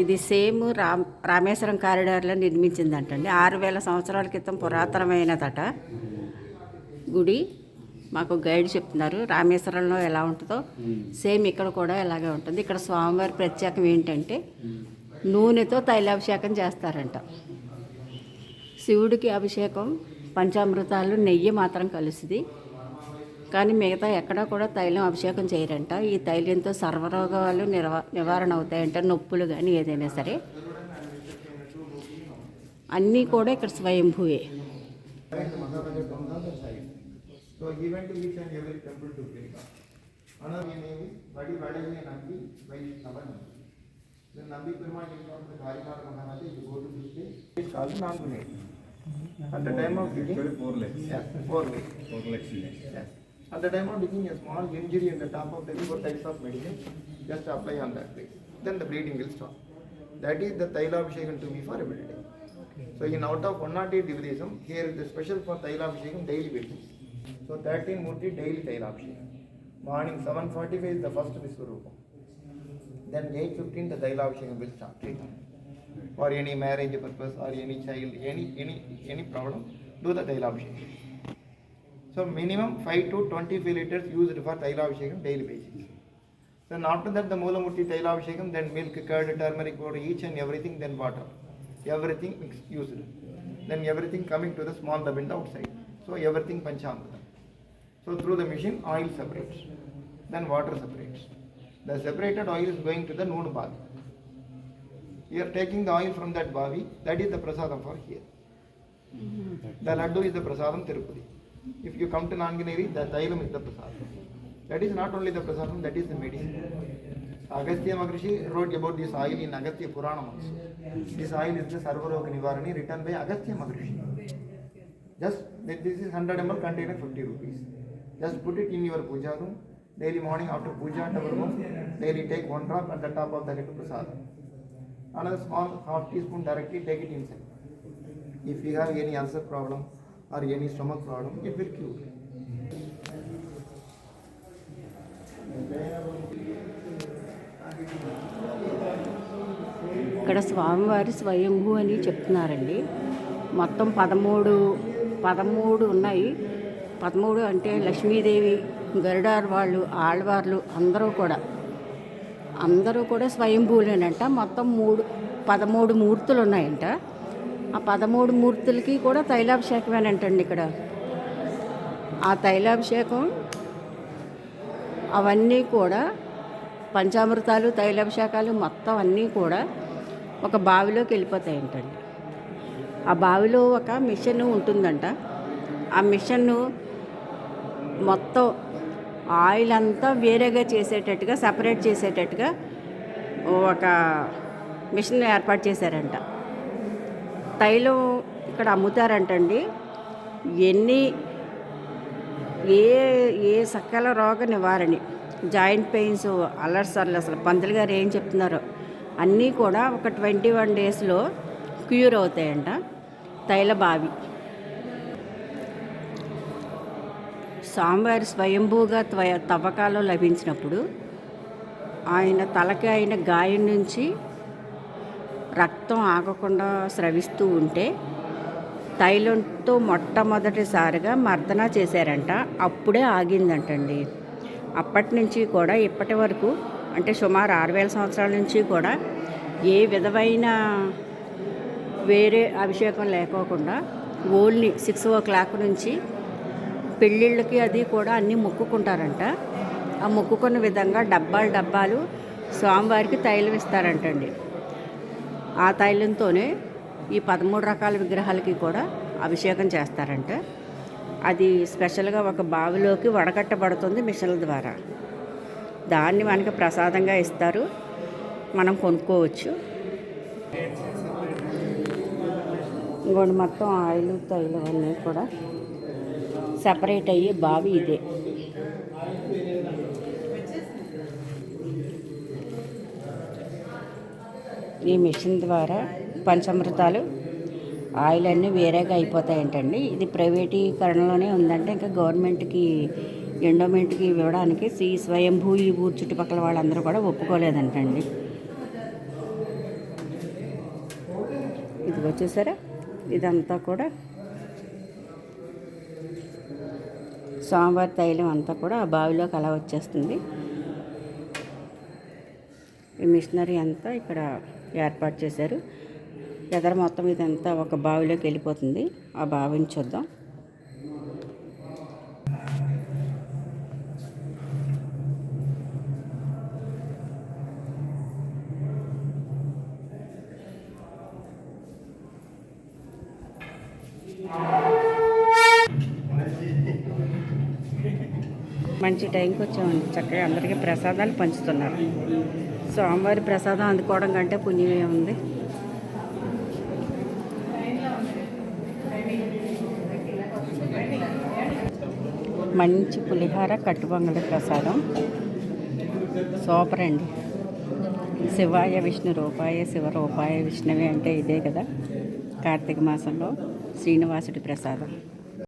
ఇది సేమ్ రామ్ రామేశ్వరం కారిడార్లో నిర్మించిందంటండి. ఆరు వేల సంవత్సరాల క్రితం పురాతనమైనదట. గుడి మాకు గైడ్ చెప్తున్నారు. రామేశ్వరంలో ఎలా ఉంటుందో సేమ్ ఇక్కడ కూడా ఇలాగే ఉంటుంది. ఇక్కడ స్వామివారి ప్రత్యేకం ఏంటంటే నూనెతో తైలాభిషేకం చేస్తారంట. శివుడికి అభిషేకం పంచామృతాలు నెయ్యి మాత్రం కలిసింది కానీ మిగతా ఎక్కడా కూడా తైలం అభిషేకం చేయరంట. ఈ తైలంతో సర్వరోగాలు నిర్వా నివారణ అవుతాయంట నొప్పులు కానీ ఏదైనా సరే. అన్నీ కూడా ఇక్కడ స్వయంభూవే. At time of four legs four legs four legs At the time of digging a small injury in the top of the four types of medicine, just apply on that place. Then the bleeding will stop. That is the Taila Abhishekam to me for every day. So in out of 108 Dividism, here is the special for Taila Abhishekam daily basis. So 13 Murti daily Taila Abhishekam. Morning 7.45 is the first Viswarupam. Then 8.15 the Taila Abhishekam will start. For any marriage purpose or any child, any any any problem, do the Taila Abhishekam. So minimum 5 to 25 liters used for Taila Abhishekam daily basis. Then after that the Moolamurti Taila Abhishekam, then milk, curd, turmeric powder, each and everything, then water. Everything mixed, used. Then everything coming to the small dabinda outside. So everything panchamrita. So through the machine oil separates. Then water separates. The separated oil is going to the noon bath. You are taking the oil from that bavi, that is the prasadam for here. The laddu is the prasadam Tirupati. If you come to Nanganeri, the Thailam is the prasadam. That is not only the prasadam, that is the medicine. Agastya Maharishi wrote about this oil in Agastya Purana also. This oil is the Sarvaroga Nivarani written by Agastya Maharishi. Just this is 100 ml container 50 rupees. Just put it in your puja room. Daily morning after puja at our daily take one drop at the top of the head prasadam. Another small half teaspoon directly take it inside. If you have any ulcer problem or any stomach problem, it will cure. ఇక్కడ స్వామివారి స్వయంభూ అని చెప్తున్నారండి. మొత్తం పదమూడు పదమూడు ఉన్నాయి. పదమూడు అంటే లక్ష్మీదేవి గరుడార్ వాళ్ళు ఆళ్వార్లు అందరూ కూడా. అందరూ కూడా స్వయంభూలేనంట. మొత్తం మూడు పదమూడు మూర్తులు ఉన్నాయంట ఆ పదమూడు మూర్తులకి కూడా తైలాభిషేకమేనంటండి ఇక్కడ. ఆ తైలాభిషేకం అవన్నీ కూడా పంచామృతాలు తైలాభిషేకాలు మొత్తం అన్నీ కూడా ఒక బావిలోకి వెళ్ళిపోతాయంటండి. ఆ బావిలో ఒక మిషన్ ఉంటుందంట. ఆ మిషన్ను మొత్తం ఆయిల్ అంతా వేరేగా చేసేటట్టుగా సపరేట్ చేసేటట్టుగా ఒక మిషన్ ఏర్పాటు చేశారంట. తైలం ఇక్కడ అమ్ముతారంటండి. ఎన్ని ఏ ఏ సకల రోగ నివారణ. జాయింట్ పెయిన్స్ అలర్సర్లు అసలు పంతులు గారు ఏం చెప్తున్నారో. అన్నీ కూడా ఒక ట్వంటీ వన్ డేస్లో క్యూర్ అవుతాయంట తైల బావి. స్వామివారి స్వయంభూగా త్వ తవ్వకాలు లభించినప్పుడు ఆయన తలకి అయిన గాయం నుంచి రక్తం ఆగకుండా స్రవిస్తూ ఉంటే తైలంతో మొట్టమొదటిసారిగా మర్దన చేశారంట. అప్పుడే ఆగిందంటండి. అప్పటి నుంచి కూడా ఇప్పటి వరకు అంటే సుమారు ఆరు వేల సంవత్సరాల నుంచి కూడా ఏ విధమైన వేరే అభిషేకం లేకోకుండా ఓన్లీ సిక్స్ ఓ క్లాక్ నుంచి పెళ్ళిళ్ళకి అది కూడా అన్నీ మొక్కుకుంటారంట. ఆ మొక్కుకున్న విధంగా డబ్బాలు డబ్బాలు స్వామివారికి తైలం ఇస్తారంటండి. ఆ తైలంతోనే ఈ పదమూడు రకాల విగ్రహాలకి కూడా అభిషేకం చేస్తారంట. అది స్పెషల్గా ఒక బావిలోకి వడగట్టబడుతుంది మిషన్ల ద్వారా. దాన్ని మనకి ప్రసాదంగా ఇస్తారు. మనం కొనుక్కోవచ్చు. ఇంకోటి మొత్తం ఆయిల్ తైలం అన్నీ కూడా సపరేట్ అయ్యే బావి ఇదే. ఈ మిషన్ ద్వారా పంచామృతాలు ఆయిల్ అన్నీ వేరేగా అయిపోతాయంటండి. ఇది ప్రైవేటీకరణలోనే ఉందంటే ఇంకా గవర్నమెంట్కి ఎండోమెంట్కి ఇవ్వడానికి శ్రీ స్వయంభూ ఈ ఊరు చుట్టుపక్కల వాళ్ళందరూ కూడా ఒప్పుకోలేదంటండి. ఇది వచ్చేసారా ఇదంతా కూడా సోమవారి తైలం అంతా కూడా ఆ బావిలోకి అలా వచ్చేస్తుంది. ఈ మిషనరీ అంతా ఇక్కడ ఏర్పాటు చేశారు. ఎదర మొత్తం ఇదంతా ఒక బావిలోకి వెళ్ళిపోతుంది. ఆ బావిని చూద్దాం. మంచి టైంకి వచ్చామండి. చక్కగా అందరికీ ప్రసాదాలు పంచుతున్నారు. స్వామివారి ప్రసాదం అందుకోవడం కంటే పుణ్యమే ఉంది. మంచి పులిహార కట్టుబొంగల ప్రసాదం. సూపర్ అండి. శివాయ విష్ణు రూపాయ శివ రూపాయ విష్ణువే అంటే ఇదే కదా కార్తీక మాసంలో శ్రీనివాసుడి ప్రసాదం.